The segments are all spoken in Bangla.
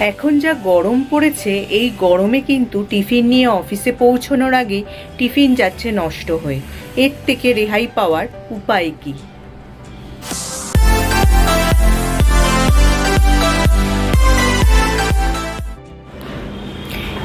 এখন যা গরম পড়েছে, এই গরমে কিন্তু টিফিন নিয়ে অফিসে পৌঁছানোর আগে টিফিন যাচ্ছে নষ্ট হয়ে। এর থেকে রেহাই পাওয়ার উপায় কী?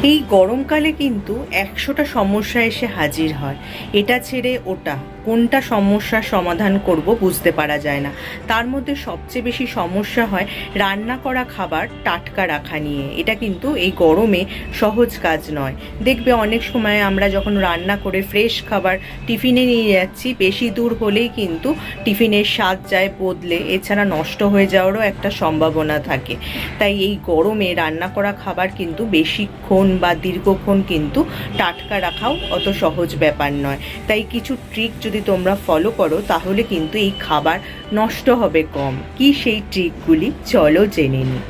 এই গরমকালে কিন্তু একশোটা সমস্যা এসে হাজির হয়। এটা ছেড়ে ওটা। কোনটা সমস্যার সমাধান করব বুঝতে পারা যায় না। তার মধ্যে সবচেয়ে বেশি সমস্যা হয় রান্না করা খাবার টাটকা রাখা নিয়ে। এটা কিন্তু এই গরমে সহজ কাজ নয়। দেখবে অনেক সময় আমরা যখন রান্না করে ফ্রেশ খাবার টিফিনে নিয়ে যাচ্ছি, বেশি দূর হলেই কিন্তু টিফিনের স্বাদ যায় বদলে। এছাড়া নষ্ট হয়ে যাওয়ারও একটা সম্ভাবনা থাকে। তাই এই গরমে রান্না করা খাবার কিন্তু বেশিক্ষণ বা দীর্ঘক্ষণ কিন্তু টাটকা রাখাও অত সহজ ব্যাপার নয়। তাই কিছু ট্রিক যদি তোমরা ফলো করো, তাহলে কিন্তু এই খাবার নষ্ট হবে কম। কি সেই ট্রিকগুলি চলো জেনে নিই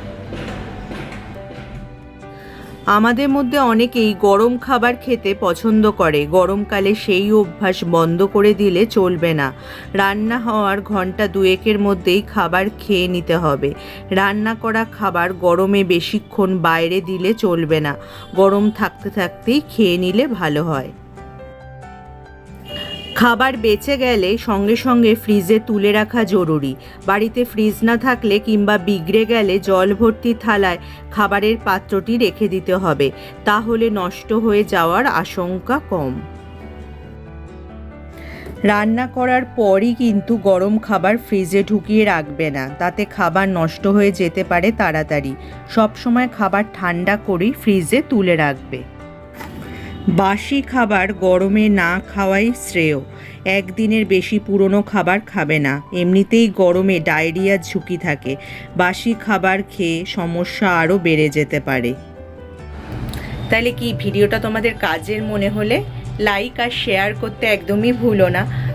আমাদের মধ্যে অনেকেই গরম খাবার খেতে পছন্দ করে। গরমকালে সেই অভ্যাস বন্ধ করে দিলে চলবে না। রান্না হওয়ার ঘণ্টা দুয়েকের মধ্যেই খাবার খেয়ে নিতে হবে। রান্না করা খাবার গরমে বেশিক্ষণ বাইরে দিলে চলবে না। গরম থাকতে থাকতেই খেয়ে নিলে ভালো হয়। খাবার বেঁচে গেলে সঙ্গে সঙ্গে ফ্রিজে তুলে রাখা জরুরি। বাড়িতে ফ্রিজ না থাকলে কিংবা বিগড়ে গেলে জল ভর্তি থালায় খাবারের পাত্রটি রেখে দিতে হবে, তাহলে নষ্ট হয়ে যাওয়ার আশঙ্কা কম। রান্না করার পরই কিন্তু গরম খাবার ফ্রিজে ঢুকিয়ে রাখবে না, তাতে খাবার নষ্ট হয়ে যেতে পারে তাড়াতাড়ি। সবসময় খাবার ঠান্ডা করেই ফ্রিজে তুলে রাখবে। বাসি খাবার গরমে না খাওয়াই শ্রেয়। একদিনের বেশি পুরনো খাবার খাবে না। এমনিতেই গরমে ডায়রিয়ার ঝুঁকি থাকে। বাসি খাবার খেয়ে সমস্যা আরও বেড়ে যেতে পারে। তাহলে কি ভিডিওটা তোমাদের কাজের মনে হলে? লাইক আর শেয়ার করতে একদমই ভুলো না।